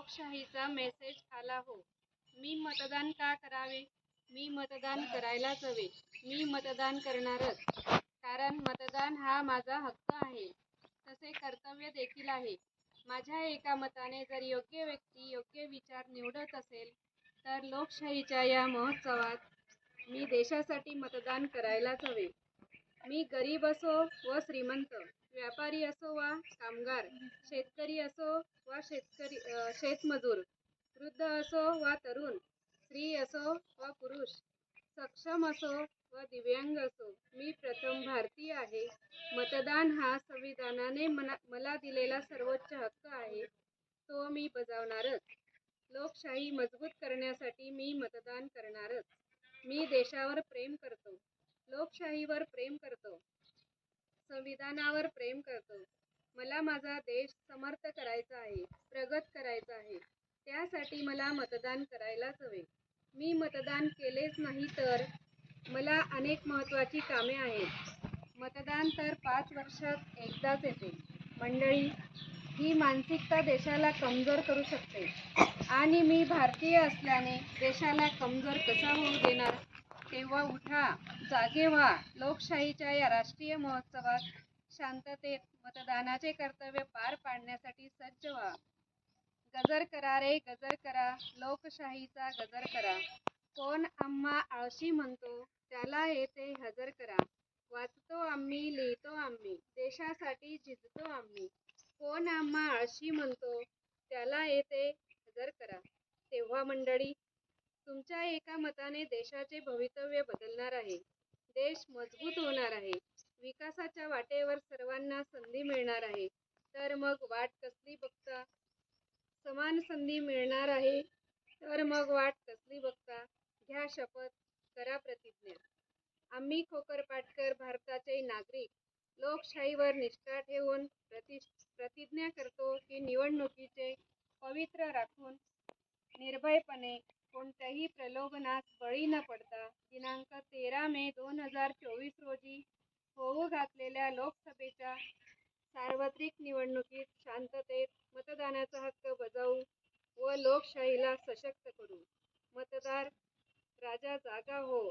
लोकशाहीचा मेसेज आला हो. मी मतदान का करावे? मी मतदान करायलाच हवे. मी मतदान करणारच. कारण मतदान हा माझा हक्क आहे. तसे कर्तव्य देखील आहे. माझ्या एका मताने जर योग्य व्यक्ती योग्य विचार निवडत असेल तर लोकशाहीच्या या महोत्सवात मी देशासाठी मतदान करायलाच हवे. मी गरीब असो व श्रीमंत व्यापारी असो वा कामगार शेतकरी असो वा शेतकरी शेतमजूर वृद्ध असो वा तरुण स्त्री असो वा पुरुष सक्षम असो व दिव्यांग असो मी प्रथम भारतीय आहे. मतदान हा संविधानाने मना मला दिलेला सर्वोच्च हक्क आहे. तो मी बजावणारच. लोकशाही मजबूत करण्यासाठी मी मतदान करणारच. मी देशावर प्रेम करतो. लोकशाहीवर प्रेम करतो. संविधानावर प्रेम करतो. मला माझा देश समर्थ करायचा आहे प्रगत करायचा आहे. त्यासाठी मला मतदान करायलाच हवे. मी मतदान केलेच नाही तर मला अनेक महत्त्वाची कामे आहेत. मतदान तर पाच वर्षात एकदाच येते. मंडळी ही मानसिकता देशाला कमजोर करू शकते. आणि मी भारतीय असल्याने देशाला कमजोर कसा होऊ देणार? तेव्हा उठा. जागे व्हा. लोकशाहीच्या या राष्ट्रीय महोत्सवात शांततेत मतदानाचे कर्तव्य पार पाडण्यासाठी सज्ज व्हा. गजर करा रे गजर करा. लोकशाहीचा गजर करा. कोण आम्हा आळशी म्हणतो त्याला येथे हजर करा. वाचतो आम्ही लिहितो आम्ही. देशासाठी झिजतो आम्ही. कोण आम्हा आळशी म्हणतो त्याला येथे हजर करा. तेव्हा मंडळी तुमच्या एका मताने देशाचे भवितव्य बदलणार आहे. देश मजबूत होणार आहे. विकासाच्या वाटेवर सर्वांना संधी मिळणार आहे. तर मग वाट कसली बघता? समान संधी मिळणार आहे. तर मग वाट कसली बघता? घ्या शपथ करा प्रतिज्ञा. आम्ही खोकर पाटकर भारताचे नागरिक. लोकशाहीवर निष्ठा ठेवून प्रति प्रतिज्ञा करतो की निवडणुकीचे पवित्र राखून निर्भयपणे कोणत्याही प्रलोभनास बळी न पडता दिनांक तेरा मे दोन हजार चोवीस रोजी होऊ घातलेल्या लोकसभेच्या सार्वत्रिक निवडणुकीत शांततेत मतदानाचा हक्क बजावू व लोकशाहीला सशक्त करू. मतदार राजा जागा हो हो.